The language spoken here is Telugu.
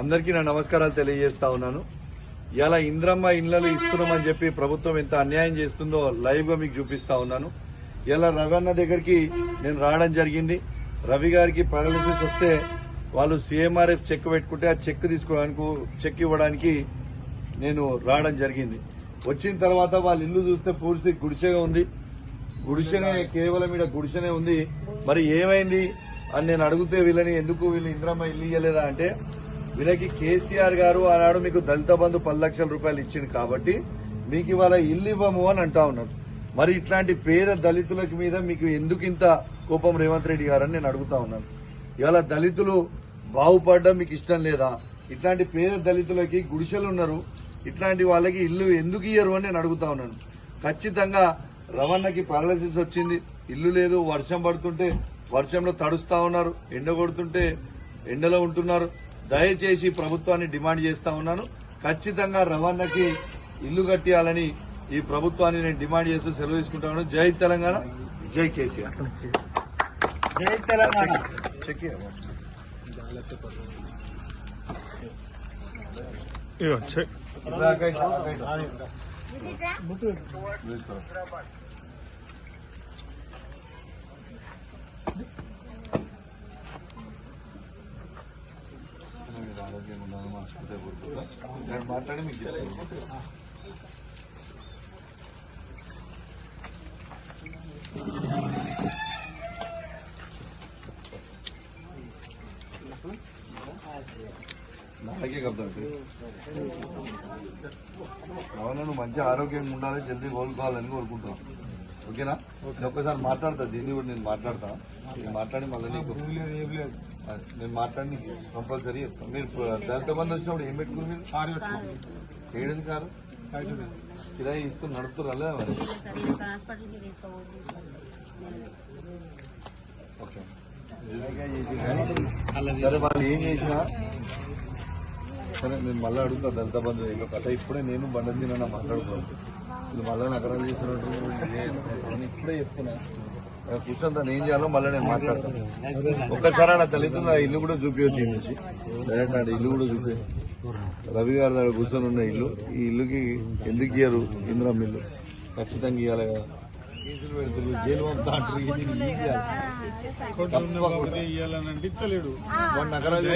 అందరికీ నా నమస్కారాలు తెలియజేస్తా ఉన్నాను. ఇలా ఇంద్రమ్మ ఇళ్ళలో ఇస్తున్నామని చెప్పి ప్రభుత్వం ఎంత అన్యాయం చేస్తుందో లైవ్గా మీకు చూపిస్తా ఉన్నాను. ఇలా రవణ దగ్గరికి నేను రావడం జరిగింది. రవి గారికి పారాలిసిస్ వస్తే వాళ్ళు సీఎంఆర్ఎఫ్ చెక్ పెట్టుకుంటే ఆ చెక్ తీసుకోవడానికి చెక్ ఇవ్వడానికి నేను రావడం జరిగింది. వచ్చిన తర్వాత వాళ్ళ ఇల్లు చూస్తే పూర్తి గుడిసెగా ఉంది. గుడిసెనే కేవలం ఇక్కడ గుడిసెనే ఉంది. మరి ఏమైంది? అని నేను అడిగితే వీళ్ళని ఎందుకు వీళ్ళు ఇంద్రమ్మ ఇల్లు ఇయ్యలేదా అంటే వీళ్ళకి కేసీఆర్ గారు ఆనాడు మీకు దళిత బంధు పది లక్షల రూపాయలు ఇచ్చింది కాబట్టి మీకు ఇవాళ ఇల్లు ఇవ్వము అని అంటా ఉన్నారు. మరి ఇట్లాంటి పేద దళితులకి మీద మీకు ఎందుకు ఇంత కోపం రేవంత్ రెడ్డి గారని నేను అడుగుతా ఉన్నాను. ఇవాళ దళితులు బాగుపడడం మీకు ఇష్టం లేదా? ఇట్లాంటి పేద దళితులకి గుడిసెలు ఉన్నారు. ఇట్లాంటి వాళ్ళకి ఇల్లు ఎందుకు ఇయ్యరు అని నేను అడుగుతా ఉన్నాను. ఖచ్చితంగా రవణకి పారాలసిస్ వచ్చింది. ఇల్లు లేదు వర్షం పడుతుంటే వర్షంలో తడుస్తా ఉన్నారు. ఎండ కొడుతుంటే ఎండలో ఉంటున్నారు. దయచేసి ప్రభుత్వాన్ని డిమాండ్ చేస్తా ఉన్నాను. ఖచ్చితంగా రవాణాకి ఇల్లు కట్టియాలని ఈ ప్రభుత్వాన్ని నేను డిమాండ్ చేస్తూ సెలవు తీసుకుంటాను జై తెలంగాణ. జై కేసీఆర్. జై తెలంగాణ. చెక్ ఆరోగ్యంగా ఉండాలని మనస్ఫూర్తిగా నేను మాట్లాడి మీకు చెప్తాను. నాకే కబ్దాం అవును నువ్వు మంచి ఆరోగ్యంగా ఉండాలి జల్దీ కోలుకోవాలని కోరుకుంటున్నాను ఓకేనా? ఒక్కసారి మాట్లాడతా దీన్ని కూడా నేను మాట్లాడతా. నేను మాట్లాడి మళ్ళీ నీకు నేను మాట్లాడి కంపల్సరీ చెప్తాను మీరు దళిత మంది వచ్చినప్పుడు ఏం పెట్టుకుని మీరు ఏడేది కారు? కిరాయి ఇస్తూ నడుపుతురా లేదా మరి? ఓకే. సరే వాళ్ళు ఏం చేసినా సరే నేను మళ్ళీ అడుగుతా దళిత బంధు. ఏదో కథ ఇప్పుడే నేను బండ తిన్నా మాట్లాడుకోవాలి ఇది మళ్ళీ నగరాలు చేసినట్టు ఇప్పుడే చెప్తున్నా. నేను కూర్చొని ఏం చేయాలో మళ్ళీ నేను మాట్లాడతాను ఒక్కసారి నా తల్లిదండ్రులు ఆ ఇల్లు కూడా నుంచి. డైరెక్ట్ ఇల్లు కూడా చూపి. రవి గారి దగ్గర కూర్చొని ఉన్న ఇల్లు ఈ ఇల్లుకి ఎందుకు ఇయ్యరు ఇంద్రం ఇల్లు? ఖచ్చితంగా ఇవ్వాలి కదా. కేసులు పెడుతున్నారు జైలు? ఇవ్వాలనంటే ఇస్తలేడు నగరాలు